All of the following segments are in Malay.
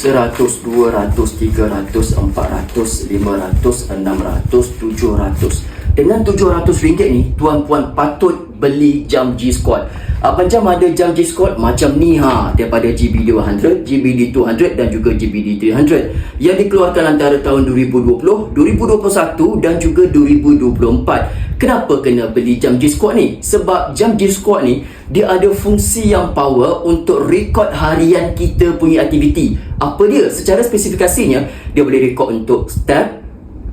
Seratus, dua ratus, tiga ratus, empat ratus, lima ratus, enam ratus, tujuh ratus. Dengan tujuh ratus ringgit ni, tuan-puan patut beli jam G-Squad. Abang Jam ada jam G-Squad macam ni ha daripada GBD 100, GBD 200 dan juga GBD 300 yang dikeluarkan antara tahun 2020, 2021 dan juga 2024. Kenapa kena beli jam G-Squad ni? Sebab jam G-Squad ni dia ada fungsi yang power untuk rekod harian kita punya aktiviti. Apa dia? Secara spesifikasinya, dia boleh rekod untuk step,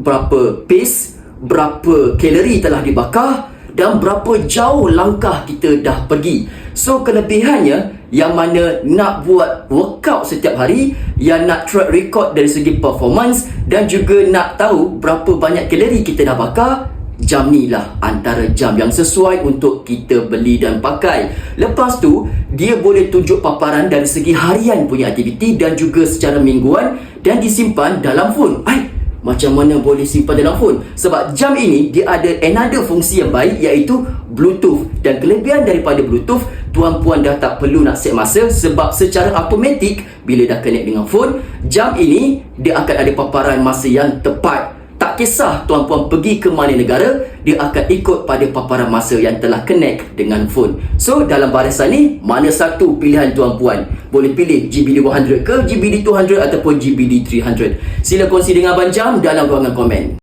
berapa pace, berapa kalori telah dibakar dan berapa jauh langkah kita dah pergi. So kelebihannya yang mana nak buat workout setiap hari, yang nak track record dari segi performance dan juga nak tahu berapa banyak kalori kita dah bakar, jam ni lah antara jam yang sesuai untuk kita beli dan pakai. Lepas tu, dia boleh tunjuk paparan dari segi harian punya aktiviti dan juga secara mingguan dan disimpan dalam phone. Ay, macam mana boleh simpan dalam phone? Sebab jam ini dia ada another fungsi yang baik iaitu Bluetooth. Dan kelebihan daripada Bluetooth, tuan-puan dah tak perlu nak set masa sebab secara automatik bila dah connect dengan phone, jam ini dia akan ada paparan masa yang tepat. Kisah tuan-puan pergi ke mana negara, dia akan ikut pada paparan masa yang telah connect dengan phone. So, dalam barisan ni, mana satu pilihan tuan-puan? Boleh pilih GBD 100 ke GBD 200 ataupun GBD 300. Sila kongsi dengan Abang Jam dalam ruangan komen.